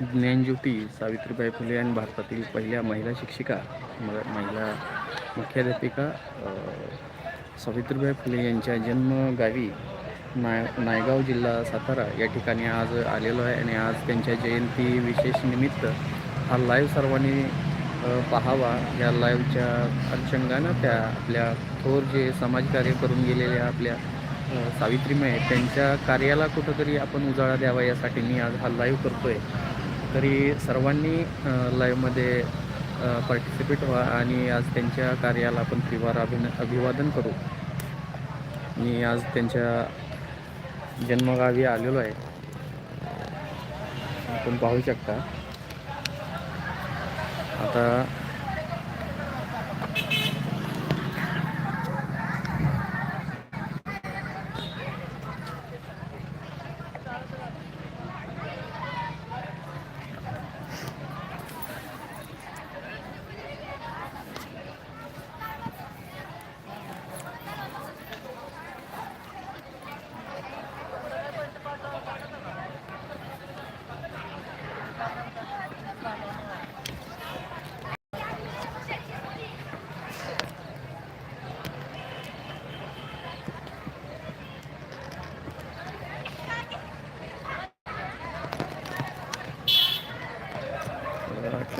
ज्ञानज्योती सावित्रीबाई फुले आणि भारतातील पहिल्या महिला शिक्षिका महिला मुख्याध्यापिका सावित्रीबाई फुले यांच्या जन्मगावी नाय नायगाव जिल्हा सातारा या ठिकाणी आज आलेलो आहे आणि आज त्यांच्या जयंती विशेष निमित्त हा लाईव्ह सर्वांनी पाहावा. या लाईव्हच्या अनुषंगानं त्या आपल्या थोर जे समाजकार्य करून गेलेल्या आपल्या सावित्रीमय आहेत, त्यांच्या कार्याला कुठंतरी आपण उजाळा द्यावा यासाठी मी आज हा लाईव्ह करतो आहे तरी सर्वांनी लाईव्हमध्ये पार्टिसिपेट व्हा आणि आज त्यांच्या कार्याला आपण त्रिवार अभिन अभिवादन करू. मी आज त्यांच्या जन्मगावी आलेलो आहे. आपण पाहू शकता. आता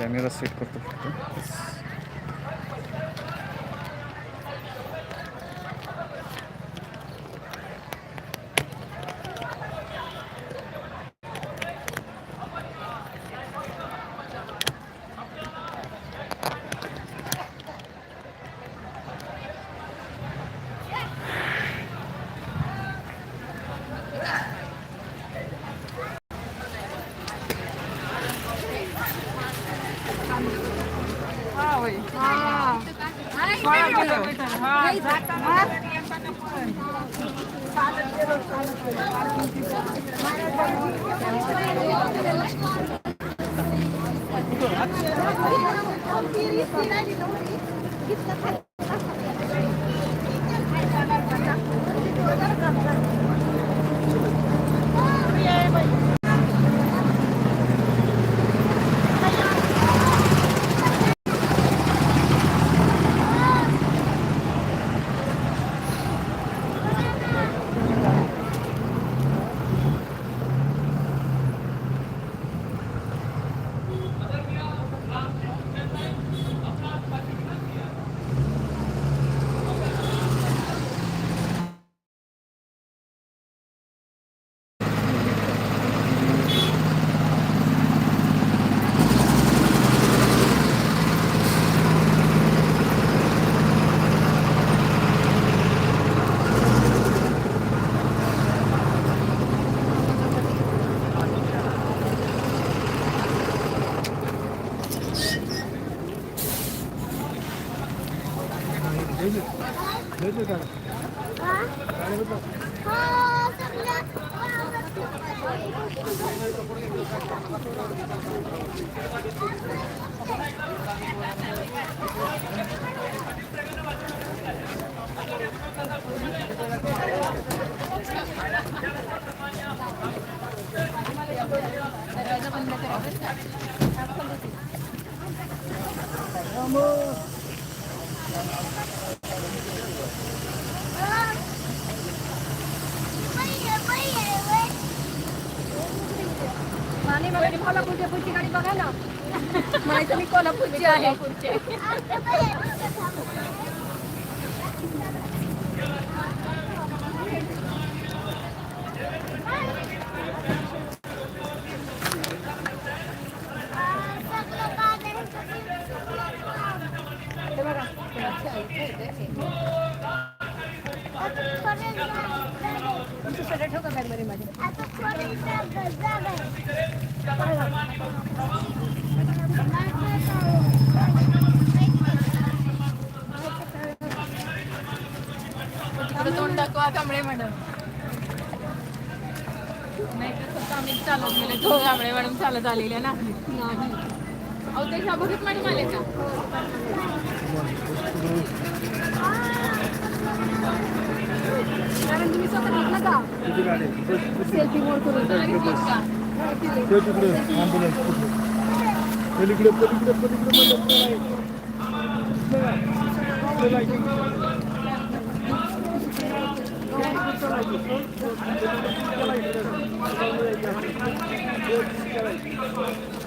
कॅमेरा सेट करतो फक्त Gibt's da? आणि मग मी कोल्हापूरच्या पुढची गाडी बघा ना म्हणायचं मी कोल्हापूरची आहे तोंड दाखवा कांबळे मॅडम. नाही तर फक्त आम्ही चालत गेले. तो कांबळे मॅडम चालत आलेल्या नाही अहो ते शाभगत मॅडम आले का? कारण तुम्ही स्वतः घेतलं का सेल्फी मोड करून. असं नाही आहे, दोन पैसे द्यायचे ना आज.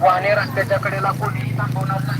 वाहने रस्त्याच्या कडेला कोणीही थांबवणार नाही.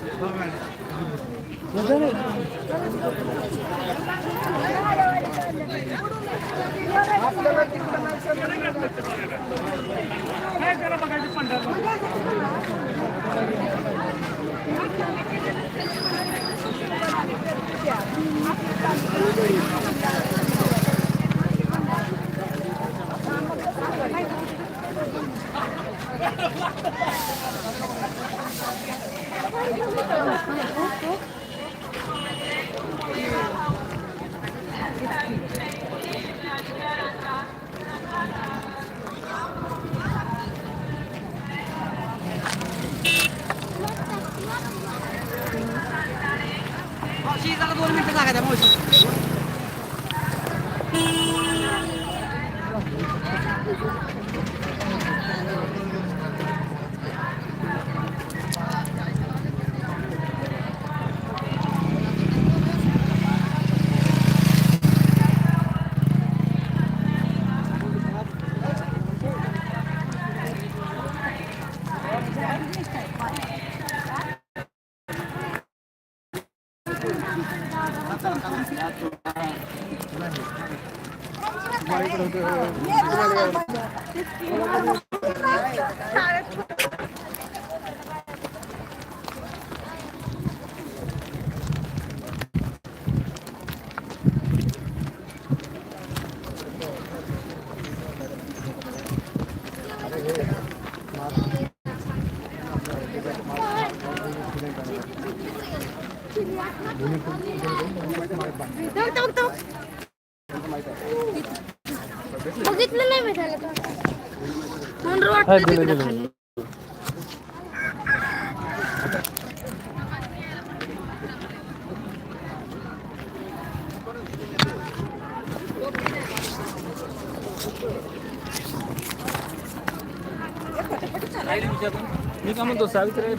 Ini kamu tuh sakit ya?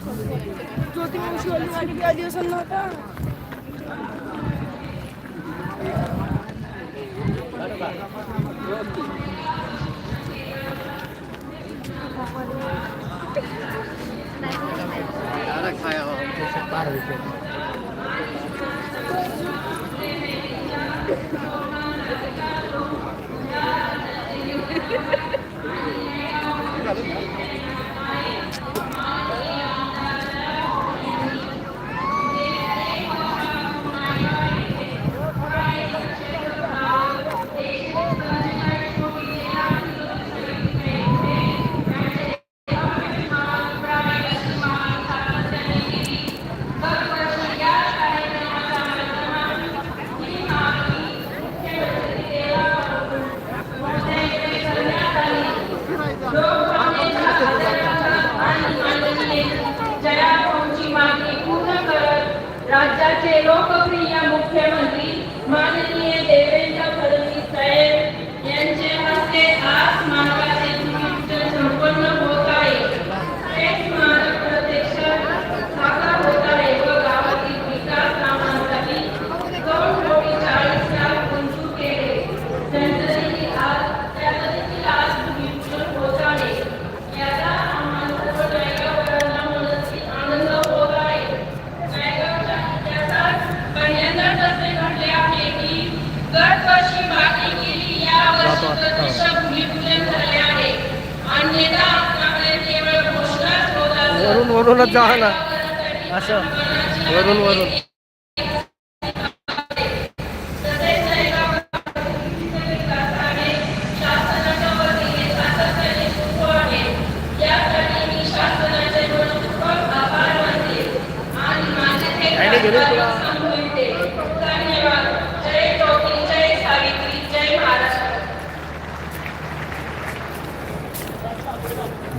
खाया वरूनच जा ना. असं. वरून वरून.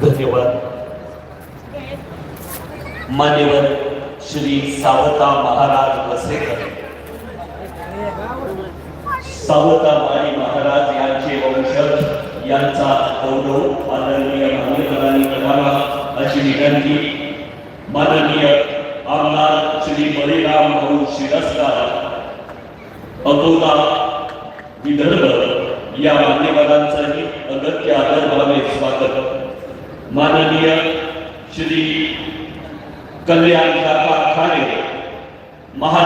धन्यवाद. मान्यवर श्री सावता महाराज वसेकर सावता माई महाराज यांचे वंशज यांचा गौरव आदरणीय मान्यवरांनी करावा अशी विनंती. माननीय आमदार श्री बलिराम भाऊ शिरस्कार अकोला विदर्भ या मान्यवरांचंही अगत्य आदरभावे स्वागत. माननीय श्री कल्याण काका महा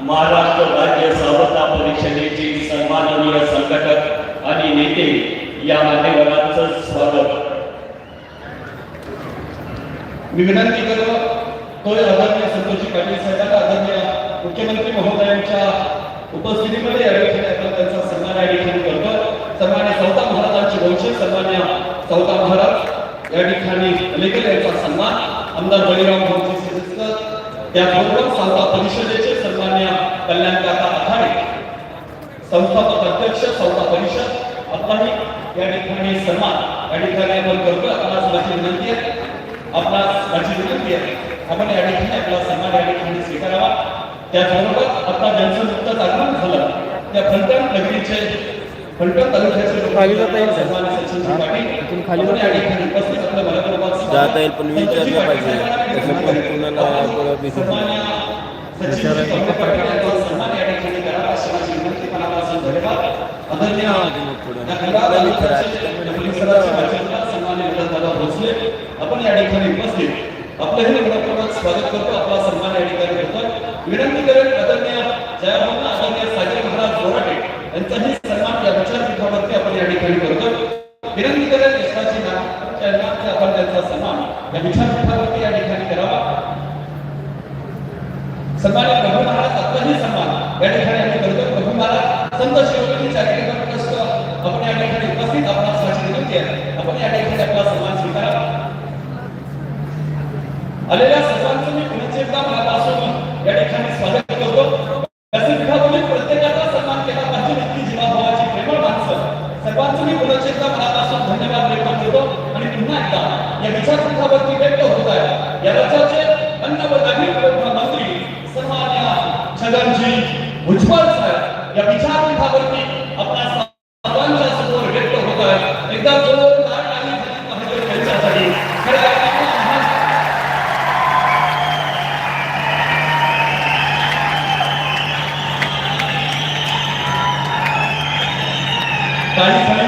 महाराष्ट्र राज्य सावता परिषदेचे सन्माननीय संघटक आणि नेते या मान्यवरांचं स्वागत. मी विनंती करतो तो आदरणीय संतोषी पाटील साहेबांना आदरणीय मुख्यमंत्री महोदयांच्या उपस्थितीमध्ये या ठिकाणी आपण त्यांचा सन्मान या ठिकाणी करतो. सन्मान्य सौता महाराजांचे वंशज सन्मान्य सौता महाराज या ठिकाणी लेखक यांचा सन्मान. आमदार बळीराम भाऊजी त्याचबरोबर सावता परिषदेचे सन्मान्य कल्याण काका आखाडे संस्थापक अध्यक्ष सौता परिषद आपलाही या ठिकाणी सन्मान या ठिकाणी आपण करतो आपणास माझी विनंती आहे आपणास माझी विनंती आहे आपण या ठिकाणी आपला सन्मान या ठिकाणी स्वीकारावा त्याचबरोबर आता ज्यांचं नुकतंच आगमन झालं त्या फलटण नगरीचे फलटण तालुक्याचे? सन्मान्य सचिनजी पाटील या. ठिकाणी उपस्थित. जाता येईल, पण विचारलं पाहिजे. पाटील पण कुणाला परत दिसत आपण या ठिकाणी उपस्थित आपलं हे मनपूर्वक स्वागत करतो आपला सन्मान या ठिकाणी करतो विनंती करेल आदरणीय जयभावना आदरणीय सागर महाराज बोराटे यांचाही सन्मान या विचारपीठावरती आपण या ठिकाणी करतो यांना सन्मान या विचारपीठावरती या ठिकाणी करावा. सन्मान प्रभू महाराज आपलाही सन्मान. या ठिकाणी आम्ही करतो. प्रभू महाराज संत शिरोमणी चॅरिटेबल ट्रस्ट आपण या ठिकाणी उपस्थित आपण स्वागत विनंती आहे आपण या ठिकाणी आपला सन्मान स्वीकारावा. आलेल्या सर्वांचं मी पुढचे एकदा Daí